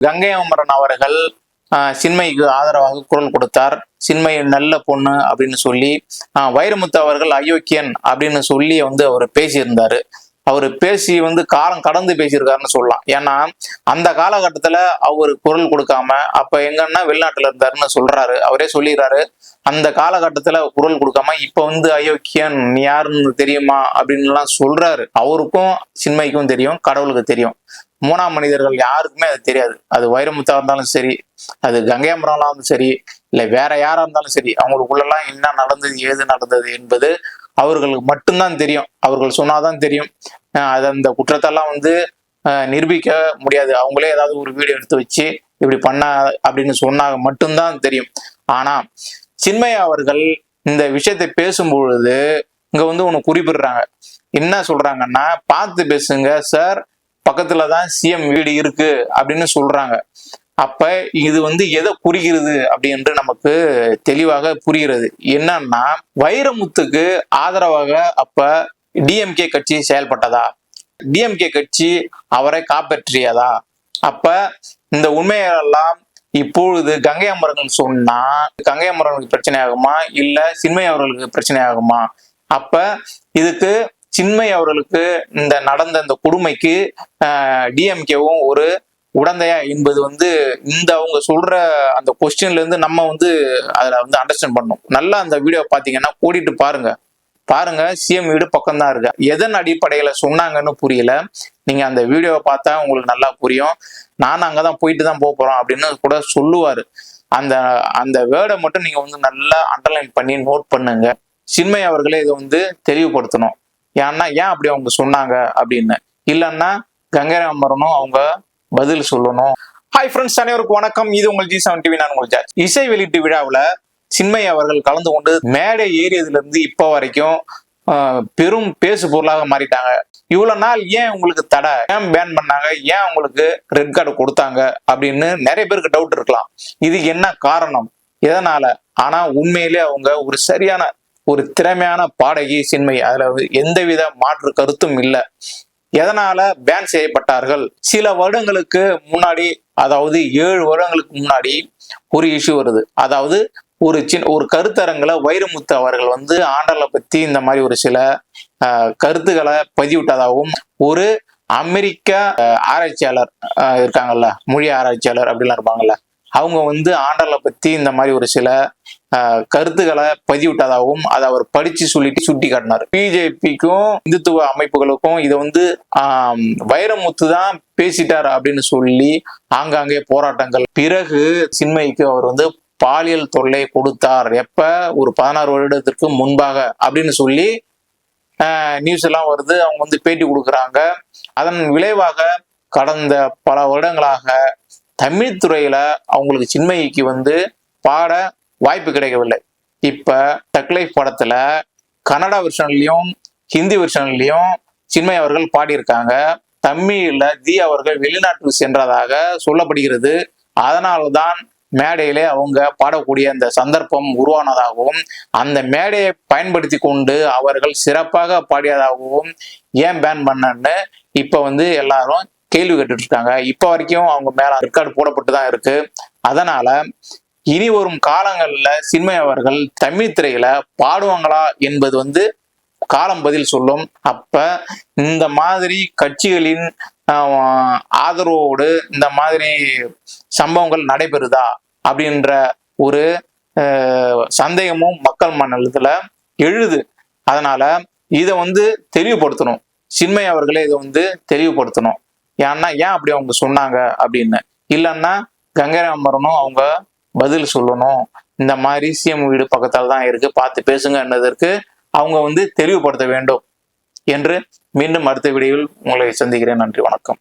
கங்கை அமரன் அவர்கள் ஆஹ், சின்மைக்கு ஆதரவாக குரல் கொடுத்தார். சின்மை நல்ல பொண்ணு அப்படின்னு சொல்லி ஆஹ், வைரமுத்து அவர்கள் அயோக்கியன் அப்படின்னு சொல்லி வந்து அவர் பேசியிருந்தாரு. அவர் பேசி வந்து காலம் கடந்து பேசியிருக்காருன்னு சொல்லலாம். ஏன்னா அந்த காலகட்டத்துல அவர் குரல் கொடுக்காம அப்ப எங்கன்னா வெளிநாட்டுல இருந்தாருன்னு சொல்றாரு. அவரே சொல்லிடுறாரு அந்த காலகட்டத்துல குரல் கொடுக்காம இப்ப வந்து அயோக்கியன் யாருன்னு தெரியுமா அப்படின்லாம் சொல்றாரு. அவருக்கும் சின்மைக்கும் தெரியும் கடவுளுக்கு தெரியும். மூணாம் மனிதர்கள் யாருக்குமே அது தெரியாது. அது வைரமுத்தா இருந்தாலும் சரி அது கங்கையமரம்லாம் இருந்தாலும் சரி இல்லை வேற யாரா இருந்தாலும் சரி அவங்களுக்குள்ளெல்லாம் என்ன நடந்தது ஏது நடந்தது என்பது அவர்களுக்கு மட்டும்தான் தெரியும். அவர்கள் சொன்னாதான் தெரியும். அஹ் அது அந்த குற்றத்தெல்லாம் வந்து நிரூபிக்க முடியாது. அவங்களே ஏதாவது ஒரு வீடியோ எடுத்து வச்சு இப்படி பண்ண அப்படின்னு சொன்னாங்க மட்டும்தான் தெரியும். ஆனா சின்மயா அவர்கள் இந்த விஷயத்தை பேசும்பொழுது இங்க வந்து ஒண்ணு குறிப்பிடுறாங்க. என்ன சொல்றாங்கன்னா பார்த்து பேசுங்க சார். பக்கத்துல தான் சிஎம் வீடு இருக்கு அப்படின்னு சொல்றாங்க. அப்ப இது வந்து எதை புரிகிறது அப்படின்று நமக்கு தெளிவாக புரிகிறது. என்னன்னா வைரமுத்துக்கு ஆதரவாக அப்ப டிஎம்கே கட்சி செயல்பட்டதா? டிஎம்கே கட்சி அவரை காப்பாற்றியதா? அப்ப இந்த உண்மையெல்லாம் இப்பொழுது கங்கை அமரன் சொன்னா கங்கை அமரனுக்கு பிரச்சனை ஆகுமா? இல்ல சின்மை அவர்களுக்கு பிரச்சனை ஆகுமா? அப்ப இதுக்கு சின்மை அவர்களுக்கு இந்த நடந்த இந்த கொடுமைக்கு டிஎம்கேவும் ஒரு உடந்தையா என்பது வந்து இந்த அவங்க சொல்ற அந்த கொஸ்டின்ல இருந்து நம்ம வந்து அதுல வந்து அண்டர்ஸ்டாண்ட் பண்ணணும். நல்லா அந்த வீடியோ பாத்தீங்கன்னா கூட்டிட்டு பாருங்க. பாருங்க சிஎம் வீடு பக்கம்தான் இருக்கு. எதன் அடிப்படையில சொன்னாங்கன்னு புரியல. நீங்க அந்த வீடியோவை பார்த்தா உங்களுக்கு நல்லா புரியும். நான் அங்கதான் போயிட்டு தான் போக போறோம் அப்படின்னு கூட சொல்லுவாரு. அந்த அந்த வேர்டை மட்டும் நீங்க வந்து நல்லா அண்டர்லைன் பண்ணி நோட் பண்ணுங்க. சின்மை அவர்களே இதை வந்து தெளிவுபடுத்தணும். ஏன்னா ஏன் அப்படி அவங்க சொன்னாங்க அப்படின்னு? இல்லைன்னா கங்கைராமரனும் அவங்க பதில் சொல்லணும். ஹாய் ஃப்ரெண்ட்ஸ் அனைவருக்கும் வணக்கம். இது உங்கள் ஜி செவன் டிவி நான் உங்கள் ஜார்ஜ் இசை வெளியீட்டு விழாவில் சின்மை அவர்கள் கலந்து கொண்டு மேடை ஏறியதுல இருந்து இப்போ வரைக்கும் ஆஹ், பெரும் பேசு பொருளாக மாறிட்டாங்க. இவ்வளோ நாள் ஏன் உங்களுக்கு தடை? ஏன் பேன் பண்ணாங்க? ஏன் உங்களுக்கு ரெட் கார்டு கொடுத்தாங்க? அப்படின்னு நிறைய பேருக்கு டவுட் இருக்கலாம். இதுக்கு என்ன காரணம்? எதனால? ஆனா உண்மையிலே அவங்க ஒரு சரியான ஒரு திறமையான பாடகி சின்மை அதில் எந்தவித மாற்று கருத்தும் இல்லை. எதனால பேன் செய்யப்பட்டார்கள்? சில வருடங்களுக்கு முன்னாடி அதாவது ஏழு வருடங்களுக்கு முன்னாடி ஒரு இஷ்யூ வருது. அதாவது ஒரு சின்ன ஒரு கருத்தரங்களை வைரமுத்து அவர்கள் வந்து ஆண்டலை பத்தி இந்த மாதிரி ஒரு சில ஆஹ், கருத்துக்களை பதிவிட்டதாகவும் ஒரு அமெரிக்க ஆஹ், ஆராய்ச்சியாளர் இருக்காங்கல்ல மொழி ஆராய்ச்சியாளர் அப்படிலாம் இருப்பாங்கல்ல அவங்க வந்து ஆண்டலை பத்தி இந்த மாதிரி ஒரு சில கருத்துக்களை பதிவிட்டதாகவும் அதை அவர் படிச்சு சொல்லிட்டு சுட்டி காட்டினார். பிஜேபிக்கும் இந்துத்துவ அமைப்புகளுக்கும் இதை வந்து வைரமுத்து தான் பேசிட்டார் அப்படின்னு சொல்லி ஆங்காங்கே போராட்டங்கள். பிறகு சின்மைக்கு அவர் வந்து பாலியல் தொல்லை கொடுத்தார். எப்ப? ஒரு பதினாறு வருடத்திற்கு முன்பாக அப்படின்னு சொல்லி நியூஸ் எல்லாம் வருது. அவங்க வந்து பேட்டி கொடுக்குறாங்க. அதன் விளைவாக கடந்த பல வருடங்களாக தமிழ் துறையில அவங்களுக்கு சின்மைக்கு வந்து பாட வாய்ப்பு கிடைக்கவில்லை. இப்ப டக்லைஃப் படத்துல கன்னடா வெர்ஷன்லயும் ஹிந்தி வெர்ஷன்லயும் சின்மை அவர்கள் பாடியிருக்காங்க. தமிழ்ல தி அவர்கள் வெளிநாட்டுக்கு சென்றதாக சொல்லப்படுகிறது. அதனால்தான் மேடையிலே அவங்க பாடக்கூடிய அந்த சந்தர்ப்பம் உருவானதாகவும் அந்த மேடையை பயன்படுத்தி கொண்டு அவர்கள் சிறப்பாக பாடியதாகவும் ஏன் பேன் பண்ணன்னு இப்போ வந்து எல்லாரும் கேள்வி கேட்டுட்டு இருக்காங்க இப்ப வரைக்கும் அவங்க மேல ரெக்கார்டு போடப்பட்டு தான் இருக்கு. அதனால இனி வரும் காலங்கள்ல சின்மை அவர்கள் தமிழ் திரையில பாடுவாங்களா என்பது வந்து காலம் பதில் சொல்லும். அப்ப இந்த மாதிரி கட்சிகளின் ஆஹ், ஆதரவோடு இந்த மாதிரி சம்பவங்கள் நடைபெறுதா அப்படின்ற ஒரு ஆஹ், சந்தேகமும் மக்கள் மண்டலத்துல எழுது. அதனால இதை வந்து தெளிவுபடுத்தணும். சின்மை அவர்களே இதை வந்து தெளிவுபடுத்தணும். ஏன்னா ஏன் அப்படி அவங்க சொன்னாங்க அப்படின்னு? இல்லைன்னா கங்கைராமரனும் அவங்க பதில் சொல்லணும். இந்த மாதிரி சிஎம் வீடு பக்கத்தால் தான் இருக்கு. பார்த்து பேசுங்க என்னதற்கு? அவங்க வந்து தெளிவுபடுத்த வேண்டும் என்று மீண்டும் அடுத்த வீடியோவில் உங்களை சந்திக்கிறேன். நன்றி வணக்கம்.